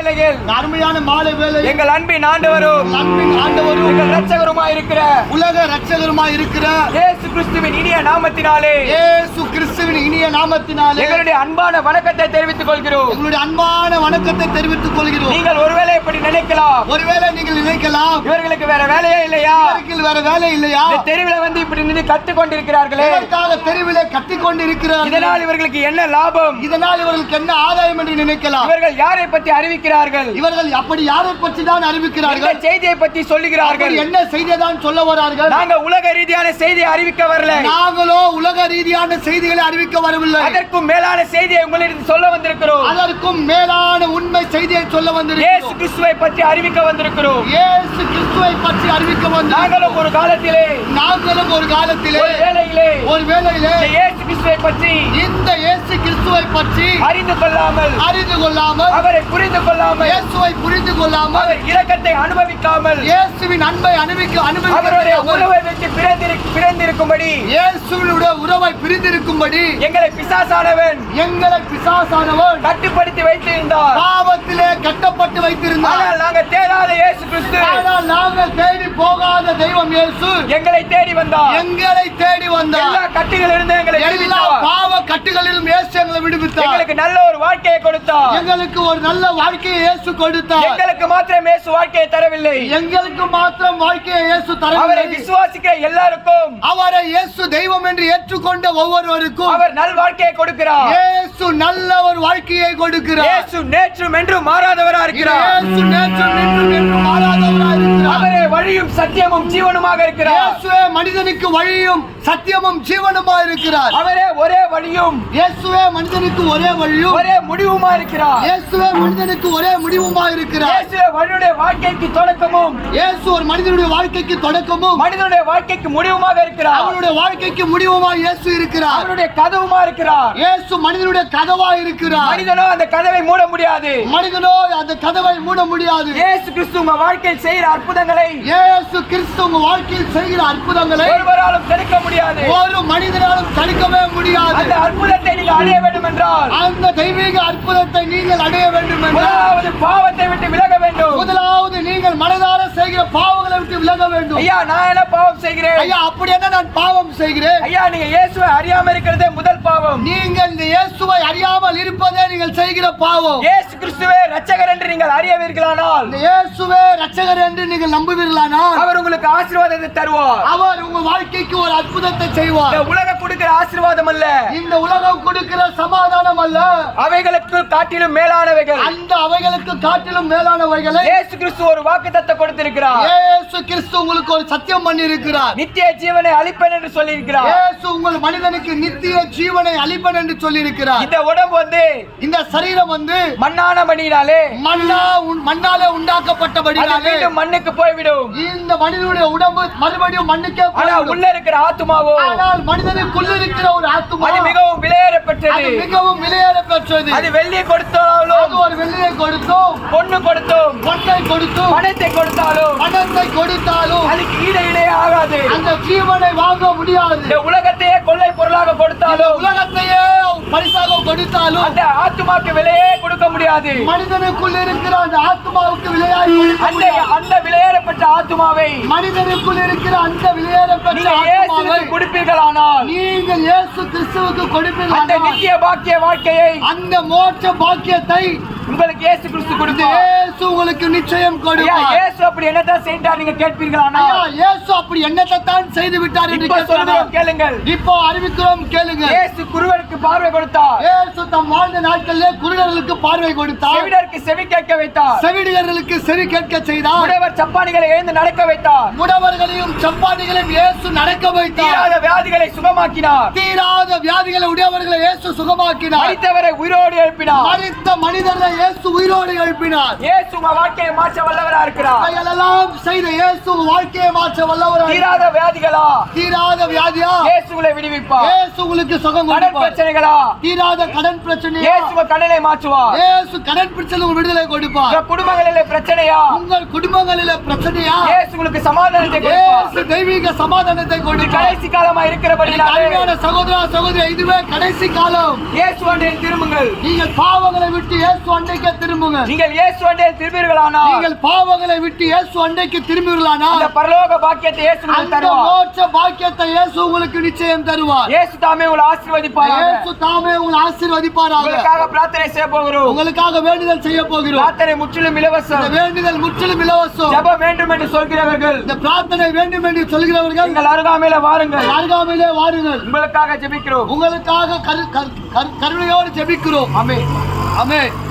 இந்த அருமையான மாலை வேலை எங்கள் அன்பின் ஆண்டவரும் அன்பின் ஆண்டவரும் எங்கள் இரட்சகருமாய் இருக்கிற உலக ரட்சகருமாய் இருக்கிற இயேசு கிறிஸ்துவின் இனிய நாமத்தினாலே. இயேசு கிறிஸ்துவின் இனிய நாமத்தினாலே. எங்களுடைய அன்பான வணக்கத்தை தெரிவித்துக் கொள்கிறோம். எங்களுடைய அன்பான வணக்கத்தை தெரிவித்துக் கொள்கிறோம். நீங்கள் ஒருவேளை இப்படி நினைக்கலாம். ஒருவேளை நீங்கள் நினைக்கலாம். இவர்களுக்கு வேற வேலையே இல்லையா? இவருக்கு வேற வேலை இல்லையா? தெருவில் வந்து இப்படி நின்று கத்துக் கொண்டிருக்கிறார்களே தெருவிலே கத்திக் கொண்டிருக்கிறார் இதனால் இவர்களுக்கு என்ன லாபம்? இதனால் இவர்களுக்கு என்ன ஆதாயம் என்று நினைக்கலாம். இவர்கள் யாரை பற்றி அறிவிக்கிறார்கள் இவர்கள் அப்படி யாரை பற்றி தான் அறிவிக்கிறார்கள் செய்தியை பற்றி சொல்லுகிறார்கள்? என்ன செய்தியை தான் சொல்ல வரார்கள்? நாங்க உலக ரீதியான செய்தியை அறிவிக்க வரல. நாங்களோ உலக ரீதியான செய்திகளை அறிவிக்க வரவில்லை. அதற்கும் மேலான செய்தியை உங்களிடம் சொல்ல வந்திருக்கிறோம். அதற்கும் மேலான உண்மை செய்தியை சொல்ல இயேசு வந்திருக்கிறோம் கிறிஸ்துவை பற்றி அறிவிக்க வந்திருக்கிறோம். இயேசு கிறிஸ்துவை பற்றி அறிவிக்க வந்த நாங்களும் ஒரு காலத்திலே நாங்களும் ஒரு காலத்திலே ஒரு வேளையிலே ஒரு வேளையிலே இயேசு கிறிஸ்துவை பற்றி இந்த இயேசு கிறிஸ்துவை பற்றி அறிந்து கொள்ளாமல் அறிந்து கொள்ளாமல் அவரை புரிந்து கொள்ளாமல் இயேசுவை புரிந்து கொள்ளாமல் அவர் இரக்கத்தை அனுபவிக்காமல் இயேசுவின் அன்பை அனுபவிக்க அவருடைய அனுபவிக்க உறவை விட்டு பிறந்திரு- பிறந்திருக்கும்படி இயேசுவினுடைய உறவை பிரிந்திருக்கும்படி எங்களை பிசாசானவன் எங்களை பிசாசானவன் கட்டுப்படுத்தி வைத்திருந்தார். பாவத்திலே கட்டப்பட்டு வைத்திருந்தார். ஆனால் நாங்கள் தேடாத இயேசு கிறிஸ்து. ஆனால் நாங்கள் தேடி போகாத தெய்வம் இயேசு. எங்களை தேடி வந்தார். எங்களை தேடி வந்தார் எல்லா கட்டுகளிலிருந்து எங்களை எல்லா விடுவித்தார் பாவ கட்டுகளிலும் இயேசு எங்களை விடுவித்தார். எங்களுக்கு நல்ல ஒரு வாழ்க்கையை கொடுத்தார். எங்களுக்கு ஒரு நல்ல வாழ்க்கையை இயேசு கொடுத்தார். எங்களுக்கு மாத்திரம் இயேசு வாழ்க்கையை தரவில்லை. எங்களுக்கு மாத்திரம் வாழ்க்கையை இயேசு அவரை தரவில்லை விசுவாசிக்கிற எல்லாருக்கும். அவரை இயேசு தெய்வம் என்று ஏற்றுக்கொண்ட ஒவ்வொருவருக்கும் அவர் நல் வாழ்க்கையை கொடுக்கிறார். இயேசு நல்ல ஒரு வாழ்க்கையை கொடுக்கிறார். இயேசு நேற்றும் என்றும் மாறாதவரா இருக்கிறார். இயேசு நேற்றும் என்றும் மாறாதவராய் இருக்கிறார். அவரே வழியும் சத்தியமும் ஜீவனுமாக இருக்கிறார். இயேசுவே மனிதனுக்கு வழியும் சத்தியமும் ஜீவனுமாய் இருக்கிறார் அவரே ஒரே வழியும். இயேசுவே மனிதனுக்கு ஒரே வழியும். ஒரே முடிவுமா இருக்கிறார் இயேசுவே மனிதனுக்கு ஒரே முடிவுமாய் இருக்கிறார் இயேசுவே மனிதனுடைய வாழ்க்கைக்கு தொடக்கமும். இயேசு ஒரு மனிதனுடைய வாழ்க்கைக்கு தொடக்கமும். மனிதனுடைய வாழ்க்கைக்கு முடிவுமாக இருக்கிறார். அவனுடைய வாழ்க்கைக்கு முடிவுமாய் இயேசு இருக்கிறார். அவருடைய கதவுமா இருக்கிறார். இயேசு மனிதனுடைய கதவாய் இருக்கிறார். மனிதனோ அந்த கதவை மூட முடியாது. மனிதனோ அந்த கதவை மூட முடியாது. இயேசு கிறிஸ்து உங்க வாழ்க்கையில் செய்கிற அற்புதங்களை இயேசு கிறிஸ்து உங்க வாழ்க்கையில் செய்கிற அற்புதங்களை ஒருவராலும் தடுக்க முடியாது. ஒரு மனிதனாலும் தடுக்கவே முடியாது. அந்த அற்புதத்தை நீங்க அடைய வேண்டும் என்றால் அந்த தெய்வீக அற்புதத்தை நீங்கள் அடைய வேண்டும் என்றால் முதலாவது பாவத்தை விட்டு விலக வேண்டும். முதலாவது நீங்கள் மனதார செய்கிற பாவங்களை விட்டு விலக வேண்டும். ஐயா நான் என்ன பாவம் செய்கிறேன்? ஐயா அப்படி என்ன நான் பாவம் செய்கிறேன்? ஐயா நீங்க இயேசுவை அறியாம இருக்கிறதே முதல் பாவம். நீங்கள் இந்த இயேசுவை அறியாமல் இருப்பதே நீங்கள் செய்கிற பாவம். இயேசு கிறிஸ்துவே ரட்சகர் என்று நீங்கள் அறியவீர்களானால் இந்த இயேசுவே ரட்சகர் என்று நீங்கள் நம்புவீர்களானால் அவர் உங்களுக்கு ஆசீர்வாதத்தை தருவார். அவர் உங்க வாழ்க்கைக்கு ஒரு அற்புதத்தை செய்வார். இந்த உலகம் கொடுக்கிற ஆசீர்வாதம் அல்ல. இந்த உலகம் கொடுக்கிற சமாதானம் அல்ல. அவைகளுக்கு காட்டிலும் மேலானவைகள். அந்த அவைகளுக்கு காட்டிலும் மேலானவைகளை இயேசு கிறிஸ்து ஒரு வாக்குத்தத்தை கொடுத்திருக்கிறார். இயேசு கிறிஸ்து உங்களுக்கு ஒரு சத்தியம் பண்ணி இருக்கிறார் நித்திய ஜீவனை அளிப்பேன் என்று சொல்லியிருக்கிறார். இயேசு உங்கள் மனிதனுக்கு நித்திய ஜீவனை அளிப்பன் என்று சொல்லி இருக்கிறார் இந்த உடம்பு வந்து இந்த சரீரம் வந்து மண்ணான மணியினாலே மண்ணா மண்ணாலே உண்டாக்கப்பட்டபடினாலே மண்ணுக்கு போய்விடும். இந்த மனிதனுடைய உடம்பு மறுபடியும் மண்ணுக்கே. உள்ள இருக்கிற ஆத்துமாவோ ஆனால் மனிதனுக்குள்ள இருக்கிற ஒரு ஆத்துமா? அது மிகவும் விலையேற பெற்றது. மிகவும் விலையேற பெற்றது. அது வெள்ளி கொடுத்தாலும் ஒரு வெள்ளியை கொடுத்தோம். பொண்ணு கொடுத்தும். பொன்னை கொடுத்தும். பணத்தை கொடுத்தாலும் பணத்தை கொடுத்தாலும் அதுக்கு ஈடு இணையே ஆகாது. அந்த ஜீவனை வாங்க முடியாது. இந்த உலகத்தையே கொள்ளை பொருளாக கொடுத்தாலும் உலகத்தையே பரிசாக கொடுத்தாலும் அந்த ஆத்துமாக்கு விலையே கொடுக்க முடியாது. மனிதனுக்குள் இருக்கிற அந்த ஆத்மாவுக்கு விளையாடி அந்த அந்த விலையேறப்பட்ட ஆத்துமாவை மனிதனுக்குள் இருக்கிற அந்த விளையாடப்பட்ட நீங்க ஆத்மாவை கொடுப்பீர்களானால் நீங்கள் இயேசு கிறிஸ்துவுக்கு அந்த கொடுப்பீர்கள் நித்திய பாக்கிய வாழ்க்கையை அந்த மோட்ச பாக்கியத்தை உங்களுக்கு இயேசு கிறிஸ்து கொடுப்பார் இயேசு உங்களுக்கு நிச்சயம் கொடுப்பார். இயேசு அப்படி என்னதான் செஞ்சார் நீங்க கேட்பீர்களானா ஐயா, இயேசு அப்படி என்னத்தை தான் செய்து விட்டார் என்று கேட்கிறோம் கேளுங்கள். இப்போ அறிவிக்கிறோம் கேளுங்க இயேசு குருவருக்கு பார்வை கொடுத்தார். இயேசு தம் வாழ்ந்த நாட்களிலே குருடர்களுக்கு பார்வை கொடுத்தார். செவிடருக்கு செவி கேட்க வைத்தார். செவிடியர்களுக்கு செவி கேட்க செய்தார். உடையவர் சப்பானிகளை எழுந்து நடக்க வைத்தார். முடவர்களையும் சப்பானிகளையும் இயேசு நடக்க வைத்தார். தீராத வியாதிகளை சுகமாக்கினார். தீராத வியாதிகளை உடையவர்களை இயேசு சுகமாக்கினார். மரித்தவரை உயிரோடு எழுப்பினார். மறித்த மனிதர்களை இயேசு உயிரோடு எழுப்பினார். இயேசு வாழ்க்கையை மாற்ற வல்லவரா இருக்கிறார். இவைகளெல்லாம் செய்த இயேசு வாழ்க்கையை மாற்ற வல்லவராக தீராத வியாதிகளா? தீராத வியாதியா? இயேசு உங்களை விடுவிப்பார் உங்களுக்கு சுகம் கடன் பிரச்சனைகளா? தீராத கடன் பிரச்சனையா? இயேசு உங்க கடனை மாற்றுவார். இயேசு கடன் பிரச்சனை உங்களுக்கு விடுதலை கொடுப்பார். உங்க குடும்பங்களிலே பிரச்சனையா? உங்கள் குடும்பங்களில பிரச்சனையா? இயேசு உங்களுக்கு சமாதானத்தை கொடுப்பார். இயேசு தெய்வீக சமாதானத்தை கொடுப்பார். கடைசி காலமா இருக்கிறபடினாலே அருமையான சகோதரா சகோதரி இதுவே கடைசி காலம். இயேசு அண்டே திரும்புங்கள். நீங்கள் பாவங்களை விட்டு இயேசு அண்டைக்கு திரும்புங்க நீங்கள் இயேசு அண்டே திரும்பீர்களானால் நீங்கள் பாவங்களை விட்டு இயேசு அண்டைக்கு திரும்புகிறானா அந்த பரலோக பாக்கியத்தை இயேசு உங்களுக்கு தருவார். மோட்ச பாக்கியத்தை இயேசு உங்களுக்கு நிச்சயம் தருவார். இயேசு தாமே உங்களை ஆசீர்வதிப்பார் இயேசு தாமே உங்களை ஆசீர்வதிப்பாராக. உங்களுக்காக பிரார்த்தனை செய்ய போகிறோம். உங்களுக்காக வேண்டுதல் செய்ய போகிறோம். பிரார்த்தனை முற்றிலும் இலவசம். இந்த வேண்டுதல் முற்றிலும் இலவசம். ஜெபம் வேண்டும் என்று சொல்கிறவர்கள். இந்த பிரார்த்தனை வேண்டும் என்று சொல்கிறவர்கள் எங்கள் அருகாமையில வாருங்கள். அருகாமையிலே வாருங்கள். உங்களுக்காக ஜெபிக்கிறோம். உங்களுக்காக கரு- கரு- கரு- கருணையோடு ஜெபிக்கிறோம். ஆமென். ஆமென்.